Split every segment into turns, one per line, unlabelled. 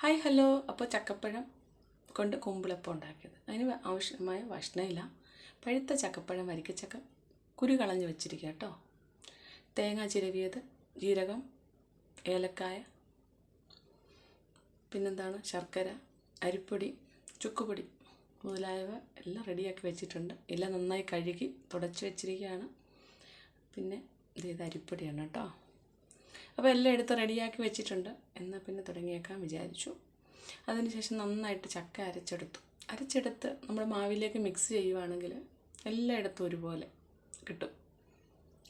Hi hello. അപ്പോൾ ചക്കപ്പഴം കൊണ്ട് കുമ്പിളപ്പം ഉണ്ടാക്കിയത്. അതിന് ആവശ്യമായ ഭക്ഷണമില്ല പഴുത്ത ചക്കപ്പഴം വരിക്കച്ചക്ക കുരു കളഞ്ഞ് വെച്ചിരിക്കുക കേട്ടോ. തേങ്ങ ചിരവിയത് ജീരകം ഏലക്കായ പിന്നെന്താണ് ശർക്കര അരിപ്പൊടി ചുക്കുപൊടി മുതലായവ എല്ലാം റെഡിയാക്കി വെച്ചിട്ടുണ്ട്. എല്ലാം നന്നായി കഴുകി തുടച്ച് വെച്ചിരിക്കുകയാണ്. പിന്നെ ഇത് അരിപ്പൊടിയാണ് കേട്ടോ. അപ്പോൾ എല്ലാം എടുത്ത് റെഡിയാക്കി വെച്ചിട്ടുണ്ട്. എന്നാൽ പിന്നെ തുടങ്ങിയേക്കാൻ വിചാരിച്ചു. അതിനുശേഷം നന്നായിട്ട് ചക്ക അരച്ചെടുത്തു. അരച്ചെടുത്ത് നമ്മൾ മാവിലേക്ക് മിക്സ് ചെയ്യുവാണെങ്കിൽ എല്ലായിടത്തും ഒരുപോലെ കിട്ടും.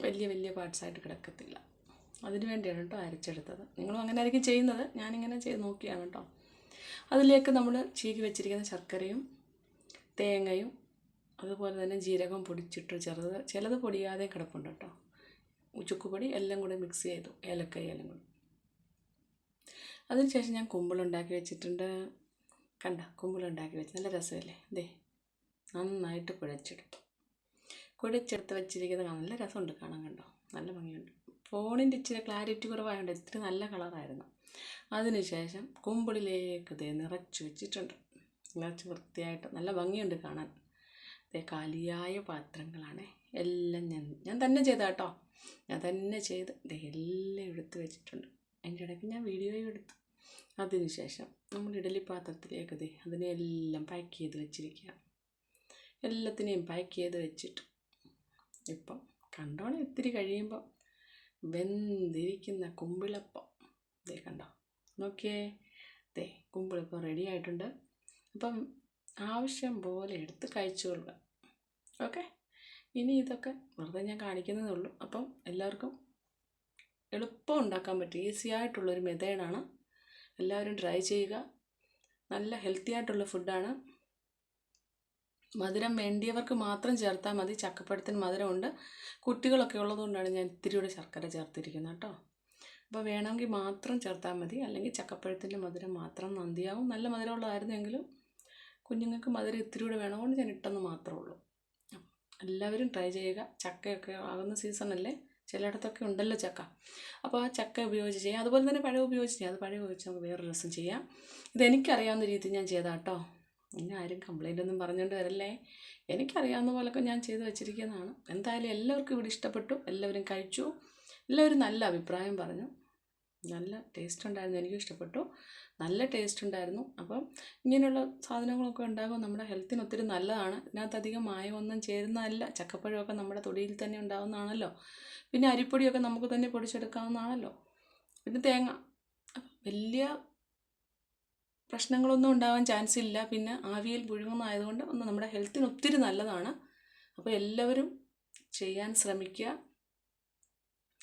വലിയ വലിയ പാർട്സായിട്ട് കിടക്കത്തില്ല. അതിനു വേണ്ടിയാണ് കേട്ടോ അരച്ചെടുത്തത്. നിങ്ങളും അങ്ങനെ ആയിരിക്കും ചെയ്യുന്നത്. ഞാനിങ്ങനെ ചെയ്ത് നോക്കിയാണ് കേട്ടോ. അതിലേക്ക് നമ്മൾ ചീകി വെച്ചിരിക്കുന്ന ശർക്കരയും തേങ്ങയും അതുപോലെ തന്നെ ജീരകം പൊടിച്ചിട്ട് ചെറുത് ചിലത് പൊടിയാതെ കിടപ്പുണ്ട് കേട്ടോ. ചുക്കുപൊടി എല്ലാം കൂടെ മിക്സ് ചെയ്തു. ഏലക്കായ എല്ലാം കൂടി. അതിനുശേഷം ഞാൻ കുമ്പിളുണ്ടാക്കി വെച്ചിട്ടുണ്ട്. കണ്ട കുമ്പിളുണ്ടാക്കി വെച്ച്. നല്ല രസമല്ലേ? ദേ നന്നായിട്ട് കുഴച്ചെടുത്തു. കുഴച്ചെടുത്ത് വെച്ചിരിക്കുന്നത് നല്ല രസമുണ്ട് കാണാൻ കണ്ടോ? നല്ല ഭംഗിയുണ്ട്. ഫോണിന്റെ ഇച്ചിരി ക്ലാരിറ്റി കുറവായതുകൊണ്ട് ഇത്തിരി നല്ല കളറായിരുന്നു അതിനുശേഷം കുമ്പിളിലേക്ക് ദേ നിറച്ച് വെച്ചിട്ടുണ്ട്. നിറച്ച് വൃത്തിയായിട്ട് നല്ല ഭംഗിയുണ്ട് കാണാൻ. കാലിയായ പാത്രങ്ങളാണ്. എല്ലാം ഞാൻ ഞാൻ തന്നെ ചെയ്ത കേട്ടോ ഞാൻ തന്നെ ചെയ്ത് എല്ലാം എടുത്ത് വെച്ചിട്ടുണ്ട്. അതിന്റെ ഇടയ്ക്ക് ഞാൻ വീഡിയോയും എടുത്തു. അതിനുശേഷം നമ്മൾ ഇഡലി പാത്രത്തിലേക്ക് ദേ അതിനെല്ലാം പാക്ക് ചെയ്ത് വെച്ചിരിക്കുക എല്ലാത്തിനെയും പാക്ക് ചെയ്ത് വെച്ചിട്ട് ഇപ്പം കണ്ടോണം ഇത്തിരി കഴിയുമ്പോൾ വെന്തിരിക്കുന്ന കുമ്പിളപ്പം. ദേ കണ്ടോ? നോക്കിയേ. ദേ കുമ്പിളപ്പം റെഡി ആയിട്ടുണ്ട്. അപ്പം ആവശ്യം പോലെ എടുത്ത് കഴിച്ചുകൊള്ളുക ഓക്കെ? ഇനി ഇതൊക്കെ വെറുതെ ഞാൻ കാണിക്കുന്നതേ ഉള്ളൂ. അപ്പം എല്ലാവർക്കും എളുപ്പം ഉണ്ടാക്കാൻ പറ്റും. ഈസി ആയിട്ടുള്ളൊരു മെത്തേഡാണ് എല്ലാവരും ട്രൈ ചെയ്യുക. നല്ല ഹെൽത്തി ആയിട്ടുള്ള ഫുഡാണ്. മധുരം വേണ്ടിയവർക്ക് മാത്രം ചേർത്താൽ മതി. ചക്കപ്പഴത്തിന് മധുരമുണ്ട്. കുട്ടികളൊക്കെ ഉള്ളതുകൊണ്ടാണ് ഞാൻ ഇത്തിരി കൂടെ ശർക്കര ചേർത്തിരിക്കുന്നത് കേട്ടോ. അപ്പോൾ വേണമെങ്കിൽ മാത്രം ചേർത്താൽ മതി. അല്ലെങ്കിൽ ചക്കപ്പഴത്തിന്റെ മധുരം മാത്രം നന്ദിയാവും. നല്ല മധുരമുള്ളതായിരുന്നെങ്കിലും കുഞ്ഞുങ്ങൾക്ക് മധുരം ഇത്തിരി കൂടെ വേണമെന്ന് ഞാൻ ഇട്ടെന്ന് മാത്രമേ ഉള്ളൂ. എല്ലാവരും ട്രൈ ചെയ്യുക. ചക്കയൊക്കെ ആകുന്ന സീസണല്ലേ ചിലയിടത്തൊക്കെ ഉണ്ടല്ലോ ചക്ക. അപ്പോൾ ആ ചക്ക ഉപയോഗിച്ച് ചെയ്യാം. അതുപോലെ തന്നെ പഴം ഉപയോഗിച്ച് ചെയ്യാം. അത് പഴം ഉപയോഗിച്ച് നമുക്ക് വേറെ രസം ചെയ്യാം. ഇതെനിക്കറിയാവുന്ന രീതിയിൽ ഞാൻ ചെയ്താൽ കേട്ടോ ഇനി ആരും കംപ്ലൈന്റ് ഒന്നും പറഞ്ഞുകൊണ്ട് വരല്ലേ? എനിക്കറിയാവുന്ന പോലൊക്കെ ഞാൻ ചെയ്ത് വെച്ചിരിക്കുന്നതാണ്. എന്തായാലും എല്ലാവർക്കും ഇവിടെ ഇഷ്ടപ്പെട്ടു. എല്ലാവരും കഴിച്ചു. എല്ലാവരും നല്ല അഭിപ്രായം പറഞ്ഞു. നല്ല ടേസ്റ്റ് ഉണ്ടായിരുന്നു എനിക്കും ഇഷ്ടപ്പെട്ടു. നല്ല ടേസ്റ്റ് ഉണ്ടായിരുന്നു. അപ്പം ഇങ്ങനെയുള്ള സാധനങ്ങളൊക്കെ ഉണ്ടാകുമ്പോൾ നമ്മുടെ ഹെൽത്തിന് ഒത്തിരി നല്ലതാണ്. ഇതിനകത്ത് അധികം മായമൊന്നും ചേരുന്നതല്ല. ചക്കപ്പഴമൊക്കെ നമ്മുടെ തൊടിയിൽ തന്നെ ഉണ്ടാകുന്നതാണല്ലോ പിന്നെ അരിപ്പൊടിയൊക്കെ നമുക്ക് തന്നെ പൊടിച്ചെടുക്കാവുന്നതാണല്ലോ. പിന്നെ തേങ്ങ. വലിയ പ്രശ്നങ്ങളൊന്നും ഉണ്ടാവാൻ ചാൻസ് ഇല്ല. പിന്നെ ആവിയിൽ പുഴുങ്ങുന്നതായതുകൊണ്ട് ഒന്ന് നമ്മുടെ ഹെൽത്തിന് ഒത്തിരി നല്ലതാണ്. അപ്പോൾ എല്ലാവരും ചെയ്യാൻ ശ്രമിക്കുക.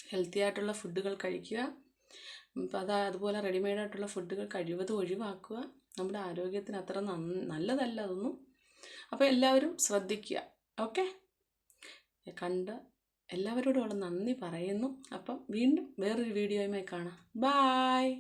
ഹെൽത്തി ആയിട്ടുള്ള ഫുഡുകൾ കഴിക്കുക. അപ്പോൾ അത് അതുപോലെ റെഡിമെയ്ഡ് ആയിട്ടുള്ള ഫുഡുകൾ കഴിവതും ഒഴിവാക്കുക. നമ്മുടെ ആരോഗ്യത്തിന് അത്ര നല്ലതല്ല അതൊന്നും. അപ്പോൾ എല്ലാവരും ശ്രദ്ധിക്കുക. ഓക്കെ? കണ്ട് എല്ലാവരോടും അവിടെ നന്ദി പറയുന്നു. അപ്പം വീണ്ടും വേറൊരു വീഡിയോയുമായി കാണാം. ബായ്